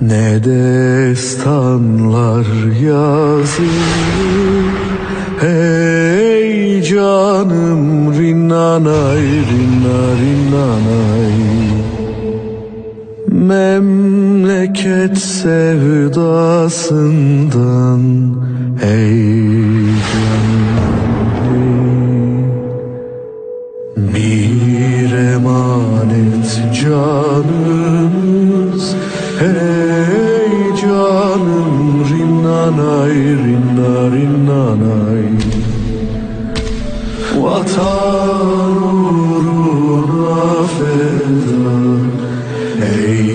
Ne destanlar yazılır Hey canım rinnanay rinna rinnanay Memleket sevdasından Hey canım bir emanet canımız Hey canım rinnanay rinna rinnanay Vatan uğruna feda. Hey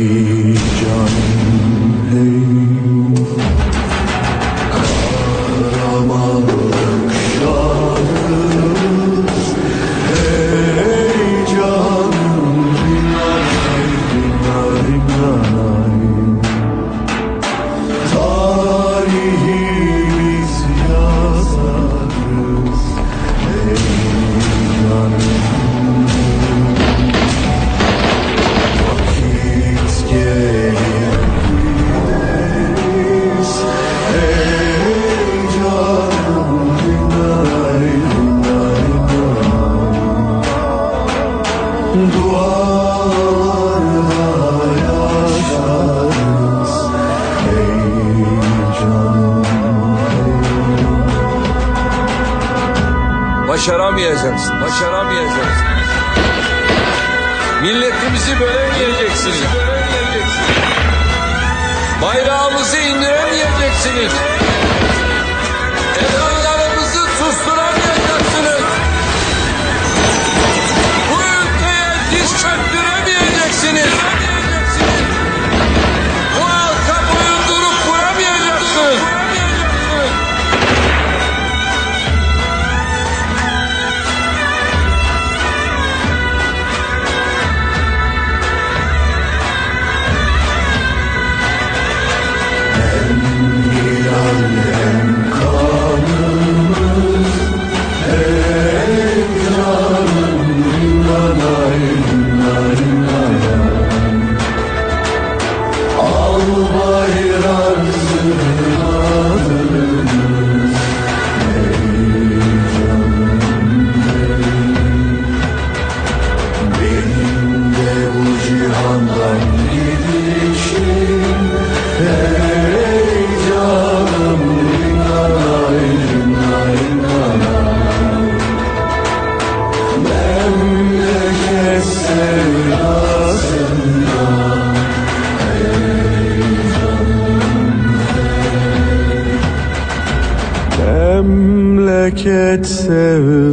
Başaramayacaksın, başaramayacaksın. Milletimizi bölemeyeceksiniz. Bayrağımızı indiremeyeceksiniz. Memleket sevdasından